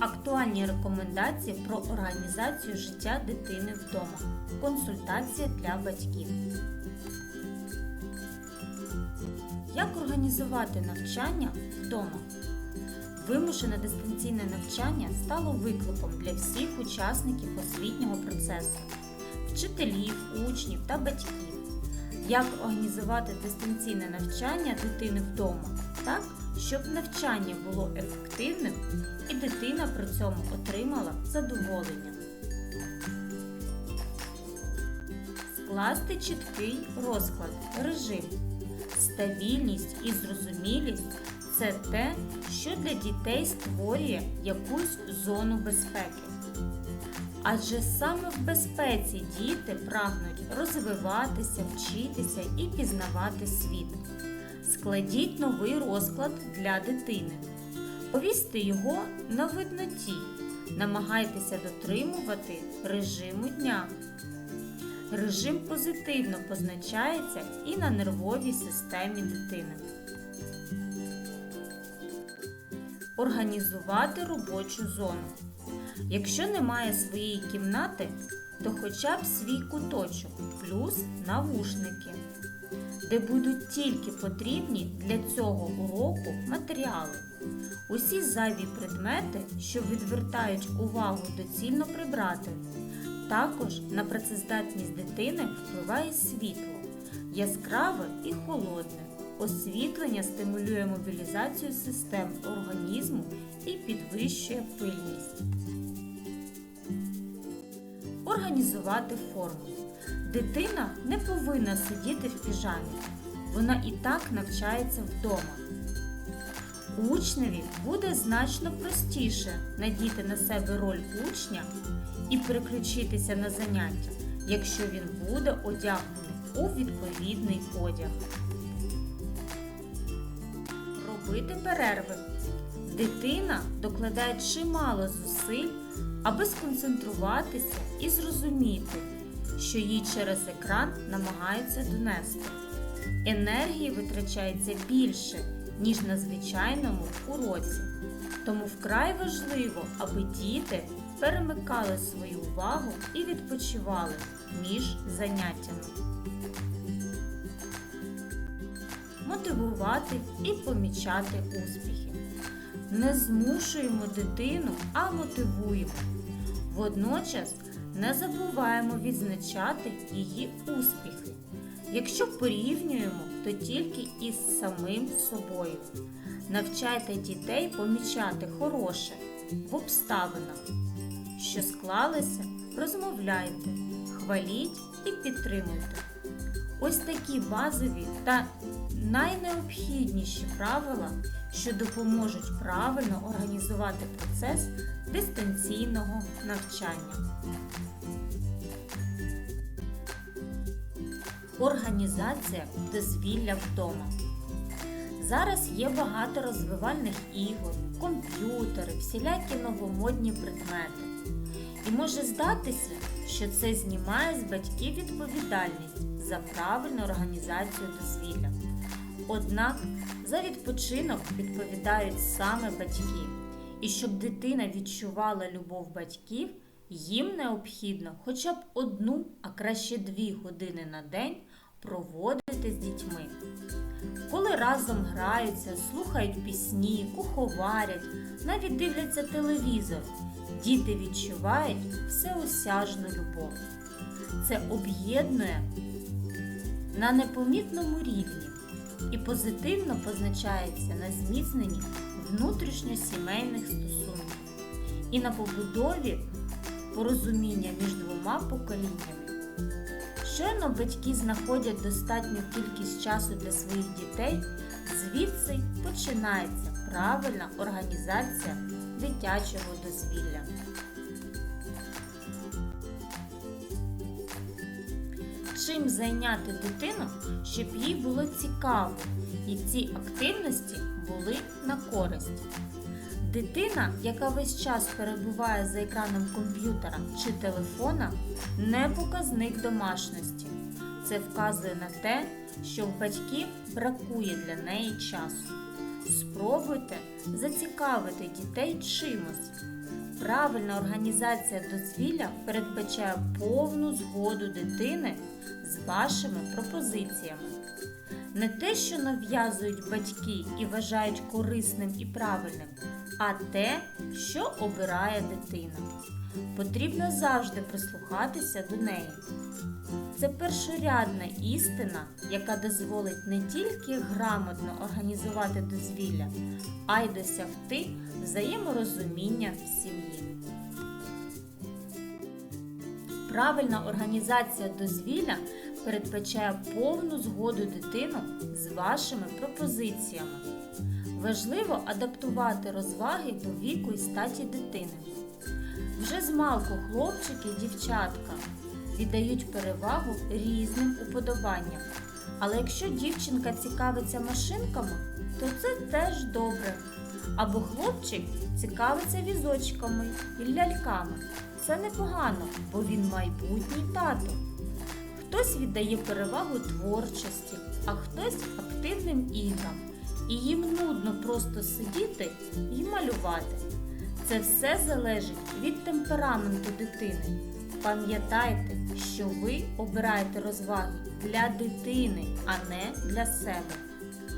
актуальні рекомендації про організацію життя дитини вдома. Консультація для батьків. Як організувати навчання вдома? Вимушене дистанційне навчання стало викликом для всіх учасників освітнього процесу, вчителів, учнів та батьків. Як організувати дистанційне навчання дитини вдома так, щоб навчання було ефективним дитина при цьому отримала задоволення. Скласти чіткий розклад, режим. Стабільність і зрозумілість це те, що для дітей створює якусь зону безпеки. Адже саме в безпеці діти прагнуть розвиватися, вчитися і пізнавати світ. Складіть новий розклад для дитини. Повісьте його на видноті. Намагайтеся дотримувати режиму дня. Режим позитивно позначається і на нервовій системі дитини. Організувати робочу зону. Якщо немає своєї кімнати, то хоча б свій куточок плюс навушники, де будуть тільки потрібні для цього уроку матеріали. Усі зайві предмети, що відвертають увагу, доцільно прибрати. Також на працездатність дитини впливає світло, яскраве і холодне. Освітлення стимулює мобілізацію систем організму і підвищує пильність. Організувати форму. Дитина не повинна сидіти в піжамі. Вона і так навчається вдома. Учневі буде значно простіше надіти на себе роль учня і переключитися на заняття, якщо він буде одягнений у відповідний одяг. Робити перерви. Дитина докладає чимало зусиль, аби сконцентруватися і зрозуміти, що їй через екран намагаються донести. Енергії витрачається більше, ніж на звичайному уроці. Тому вкрай важливо, аби діти перемикали свою увагу і відпочивали між заняттями. Мотивувати і помічати успіхи. Не змушуємо дитину, а мотивуємо. Водночас не забуваємо відзначати її успіхи. Якщо порівнюємо, то тільки із самим собою. Навчайте дітей помічати хороше в обставинах, що склалися, розмовляйте, хваліть і підтримуйте. Ось такі базові та найнеобхідніші правила, що допоможуть правильно організувати процес дистанційного навчання. Організація дозвілля вдома. Зараз є багато розвивальних ігор, комп'ютери, всілякі новомодні предмети. І може здатися, що це знімає з батьків відповідальність за правильну організацію дозвілля. Однак за відпочинок відповідають саме батьки. І щоб дитина відчувала любов батьків, їм необхідно хоча б одну, а краще дві години на день проводити з дітьми. Коли разом граються, слухають пісні, куховарять, навіть дивляться телевізор, діти відчувають всеосяжну любов. Це об'єднує на непомітному рівні і позитивно позначається на зміцненні внутрішньосімейних стосунків і на побудові порозуміння між двома поколіннями. Щойно батьки знаходять достатню кількість часу для своїх дітей, звідси починається правильна організація дитячого дозвілля. Чим зайняти дитину, щоб їй було цікаво, і ці активності були на користь. Дитина, яка весь час перебуває за екраном комп'ютера чи телефона, не показник домашності. Це вказує на те, що в батьків бракує для неї часу. Спробуйте зацікавити дітей чимось. Правильна організація дозвілля передбачає повну згоду дитини з вашими пропозиціями. Не те, що нав'язують батьки і вважають корисним і правильним, а те, що обирає дитина. Потрібно завжди прислухатися до неї. Це першорядна істина, яка дозволить не тільки грамотно організувати дозвілля, а й досягти взаєморозуміння в сім'ї. Правильна організація дозвілля передбачає повну згоду дитину з вашими пропозиціями. Важливо адаптувати розваги до віку і статі дитини. Вже змалку хлопчики і дівчатка віддають перевагу різним уподобанням. Але якщо дівчинка цікавиться машинками, то це теж добре. Або хлопчик цікавиться візочками і ляльками. Це непогано, бо він майбутній тато. Хтось віддає перевагу творчості, а хтось активним іграм. І їм нудно просто сидіти і малювати. Це все залежить від темпераменту дитини. Пам'ятайте, що ви обираєте розваги для дитини, а не для себе.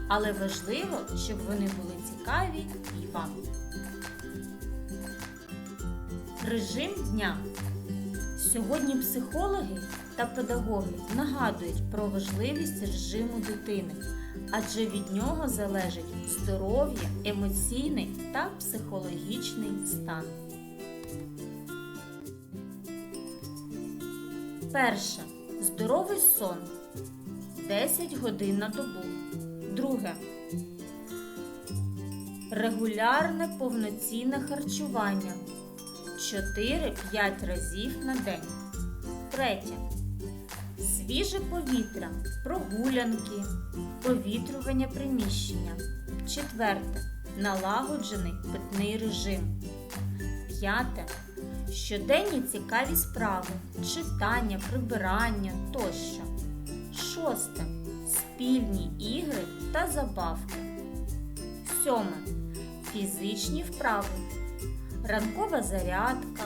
Але важливо, щоб вони були цікаві і вам. Режим дня. Сьогодні психологи та педагоги нагадують про важливість режиму дитини, адже від нього залежить здоров'я, емоційний та психологічний стан. Перше. Здоровий сон 10 годин на добу. Друге. Регулярне повноцінне харчування 4-5 разів на день. Третє. Свіже повітря, прогулянки, повітрювання приміщення. Четверте. Налагоджений питний режим. П'яте. Щоденні цікаві справи, читання, прибирання тощо. Шосте. Спільні ігри та забавки. Сьоме. Фізичні вправи. Ранкова зарядка,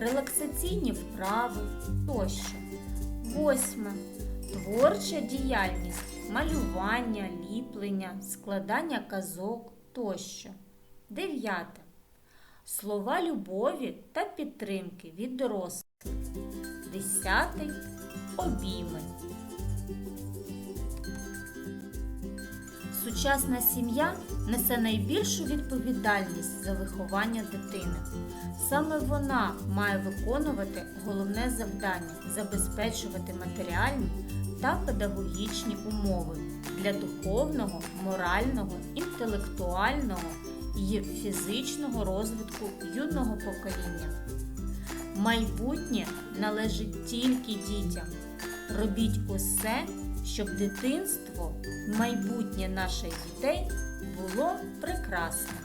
релаксаційні вправи тощо. Восьме. Творча діяльність, малювання, ліплення, складання казок тощо. Дев'яте. Слова любові та підтримки від дорослих. Десятий. Обійми. Сучасна сім'я несе найбільшу відповідальність за виховання дитини. Саме вона має виконувати головне завдання забезпечувати матеріальні та педагогічні умови для духовного, морального, інтелектуального і фізичного розвитку юного покоління. Майбутнє належить тільки дітям. Робіть усе, щоб дитинство, майбутнє наших дітей було прекрасним.